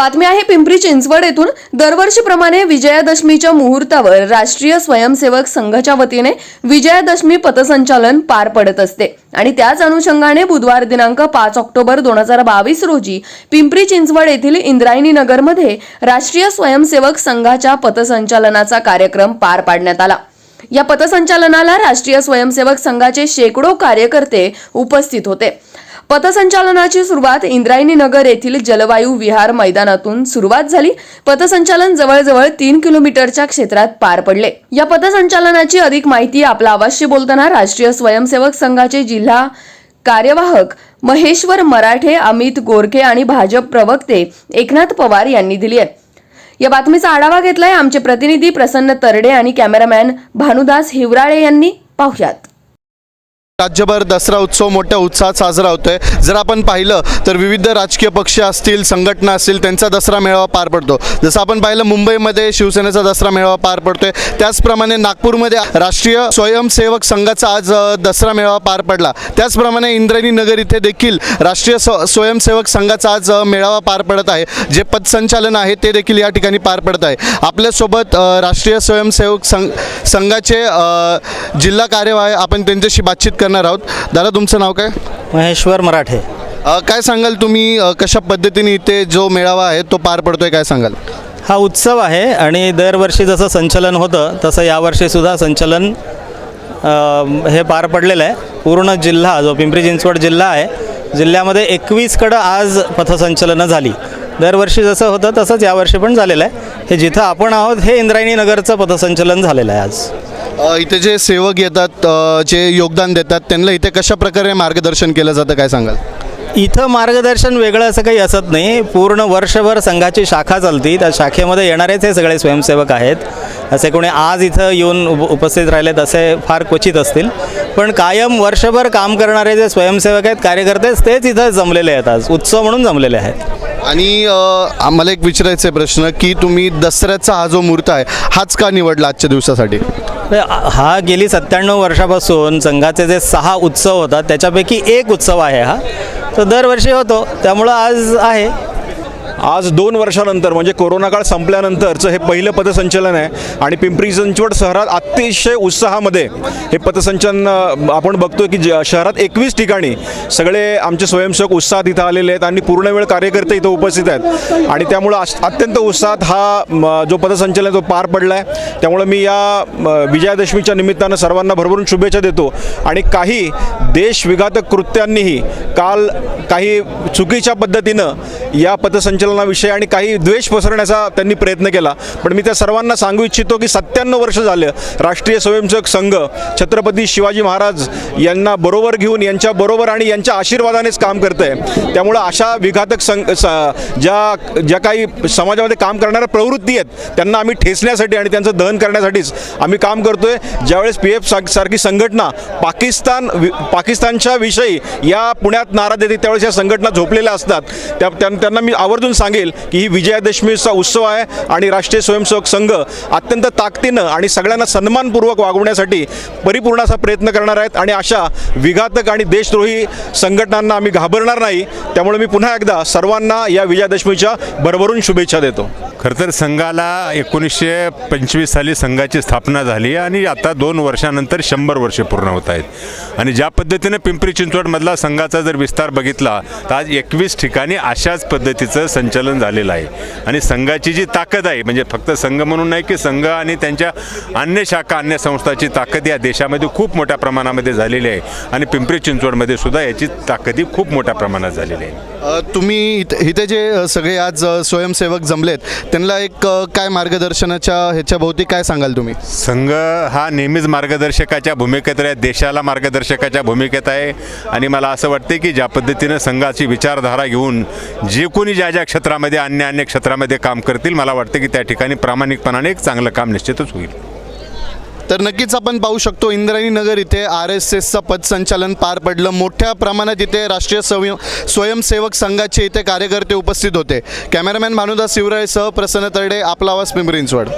बातमी आहे पिंपरी चिंचवड येथून दरवर्षीप्रमाणे विजयादशमीच्या मुहूर्तावर राष्ट्रीय स्वयंसेवक संघाच्या वतीने विजयादशमी पथसंचालन पार पडत असते. आणि त्याच अनुषंगाने बुधवार दिनांक पाच ऑक्टोबर दोन हजार बावीस रोजी पिंपरी चिंचवड येथील इंद्रायणी नगरमध्ये राष्ट्रीय स्वयंसेवक संघाच्या पथसंचालनाचा कार्यक्रम पार पाडण्यात आला. या पथसंचालनाला राष्ट्रीय स्वयंसेवक संघाचे शेकडो कार्यकर्ते उपस्थित होते. पथसंचालनाची सुरुवात इंद्रायणी नगर येथील जलवायू विहार मैदानातून सुरुवात झाली. पथसंचालन जवळजवळ तीन किलोमीटरच्या क्षेत्रात पार पडले. या पथसंचालनाची अधिक माहिती आपला आवाजशी बोलताना राष्ट्रीय स्वयंसेवक संघाचे जिल्हा कार्यवाहक महेश्वर मराठे अमित गोरखे आणि भाजप प्रवक्ते एकनाथ पवार यांनी दिली आहे. या बातमीचा आढावा घेतलाय आमचे प्रतिनिधी प्रसन्न तरडे आणि कॅमेरामॅन भानुदास हिवराळे यांनी. पाहुयात. राज्यभर दसरा उत्सव मोठ्या उत्साहात साजरा होतोय. जर आपण पाहिलं तर विविध राजकीय पक्ष असतील संघटना असतील त्यांचा दसरा मेळावा पार पडतो. जसं आपण पाहिलं मुंबईमध्ये शिवसेनेचा दसरा मेळावा पार पडतोय. त्याचप्रमाणे नागपूरमध्ये राष्ट्रीय स्वयंसेवक संघाचा आज दसरा मेळावा पार पडला. त्याचप्रमाणे इंद्रायणी नगर इथे देखील राष्ट्रीय स्व स्वयंसेवक संघाचा आज मेळावा पार पडत आहे. जे पथसंचालन आहे ते देखील या ठिकाणी पार पडत आहे. आपल्यासोबत राष्ट्रीय स्वयंसेवक संघ संघाचे जिल्हा कार्यवाह आपण त्यांच्याशी बातचीत करणार आहोत. दादा तुमचं नाव काय? महेश्वर मराठे. अ, काय सांगाल तुम्ही? अ, कशा पद्धतीने इथे जो मेळावा आहे तो पार पडतोय काय सांगाल? हा उत्सव आहे आणि दरवर्षी जसं संचलन होतं तसं यावर्षीसुद्धा संचलन अ, हे पार पडलेलं आहे. पूर्ण जिल्हा जो पिंपरी चिंचवड जिल्हा आहे जिल्ह्यामध्ये एकवीसकडं आज पथसंचलनं झाली. दरवर्षी जसं होतं तसंच यावर्षी पण झालेलं आहे. हे जिथं आपण आहोत हे इंद्रायणी नगरचं पथसंचलन झालेलं आहे आज. इथे जे सेवक येतात जे योगदान देतात त्यांना इथे कशा प्रकारे मार्गदर्शन केलं जातं काय सांगाल? इथं मार्गदर्शन वेगळं असं काही असत नाही. पूर्ण वर्षभर संघाची शाखा चालती. त्या शाखेमध्ये येणारेच हे सगळे स्वयंसेवक आहेत. असे कोणी आज इथं येऊन उप उपस्थित राहिलेत असे फार क्वचित असतील. पण कायम वर्षभर काम करणारे जे स्वयंसेवक आहेत कार्यकर्ते आहेत, तेच इथं जमलेले आहेत आज. उत्सव म्हणून जमलेले आहेत. आणि आम्हाला एक विचारायचा आहे प्रश्न की तुम्ही दसऱ्याचा हा जो मुहूर्त आहे हाच का निवडला आजच्या दिवसासाठी? म्हणजे, हा गेली सत्त्याण्णव वर्षापासून संघाचे जे सहा उत्सव होतात त्याच्यापैकी एक उत्सव आहे हा. तो दरवर्षी होतो त्यामुळं आज आहे. आज दोन वर्षानंतर म्हणजे कोरोना काळ संपल्यानंतरचं हे पहिलं पथसंचलन आहे आणि पिंपरी चिंचवड शहरात अतिशय उत्साहामध्ये हे पथसंचलन आपण बघतोय की ज- शहरात एकवीस ठिकाणी सगळे आमचे स्वयंसेवक उत्साहात इथं आलेले आहेत आणि पूर्ण वेळ कार्यकर्ते इथं उपस्थित आहेत. आणि त्यामुळं अत्यंत उत्साहात हा म, जो पथसंचलन आहे तो पार पडला आहे त्यामुळं मी या विजयादशमीच्या निमित्तानं सर्वांना भरभरून शुभेच्छा देतो. आणि काही देशविघातक कृत्यांनीही काल काही चुकीच्या पद्धतीनं या आंदोलनाविषयी आणि काही द्वेष पसरण्याचा त्यांनी प्रयत्न केला. पण मी त्या सर्वांना सांगू इच्छितो की सत्त्याण्णव वर्ष झालं राष्ट्रीय स्वयंसेवक संघ छत्रपती शिवाजी महाराज यांना बरोबर घेऊन यांच्या बरोबर आणि यांच्या आशीर्वादानेच काम करत आहे त्यामुळं अशा विघातक संघ ज्या ज्या काही समाजामध्ये काम करणाऱ्या प्रवृत्ती आहेत त्यांना आम्ही ठेचण्यासाठी आणि त्यांचं दहन करण्यासाठीच आम्ही काम करतोय. ज्यावेळेस पी एफ सारखी संघटना पाकिस्तान पाकिस्तानच्या विषयी या पुण्यात नारा देते त्यावेळेस या संघटना झोपलेल्या असतात. त्या त्यांना मी आवर्जून सांगेल की ही विजयादशमीचा उत्सव आहे आणि राष्ट्रीय स्वयंसेवक संघ अत्यंत ताकदीनं आणि सगळ्यांना सन्मानपूर्वक वागवण्यासाठी परिपूर्ण असा प्रयत्न करणार आहेत. आणि अशा विघातक आणि देशद्रोही संघटनांना आम्ही घाबरणार नाही. त्यामुळे मी पुन्हा एकदा सर्वांना या विजयादशमीच्या भरभरून शुभेच्छा देतो. खरं तर संघाला एकोणीसशे पंचवीस साली संघाची स्थापना झाली आणि आता दोन वर्षानंतर शंभर वर्षे पूर्ण होत आहेत. आणि ज्या पद्धतीने पिंपरी चिंचवडमधला संघाचा जर विस्तार बघितला तर आज एकवीस ठिकाणी अशाच पद्धतीचं संचलन झालेलं आहे. आणि संघाची जी ताकद आहे म्हणजे फक्त संघ म्हणून नाही की संघ आणि त्यांच्या अन्य शाखा अन्य संस्थाची ताकद या देशामध्ये खूप मोठ्या प्रमाणामध्ये झालेली आहे. आणि पिंपरी चिंचवडमध्ये सुद्धा याची ताकदी खूप मोठ्या प्रमाणात झालेली आहे. तुम्ही इथे इथे जे सगळे आज स्वयंसेवक जमलेत त्यांना एक काय मार्गदर्शनाच्या ह्याच्या भोवती काय सांगाल तुम्ही? संघ हा नेहमीच मार्गदर्शकाच्या भूमिकेत आहे देशाला मार्गदर्शकाच्या भूमिकेत आहे. आणि मला असं वाटते की ज्या पद्धतीनं संघाची विचारधारा घेऊन जे कोणी ज्या ज्या क्षेत्रामध्ये अन्य अन्य क्षेत्रामध्ये काम करतील मला वाटतं की त्या ठिकाणी प्रामाणिकपणाने एक चांगलं काम निश्चितच होईल. तर नक्कीच आपण पाहू शकतो इंद्रायणी नगर इथे आर एस एसचं पदसंचालन पार पडलं. मोठ्या प्रमाणात इथे राष्ट्रीय स्वयं स्वयंसेवक संघाचे इथे कार्यकर्ते उपस्थित होते. कॅमेरामॅन भानुदास शिवराळेसह प्रसन्न तरडे आपला आवाज पिंपरी चिंचवड.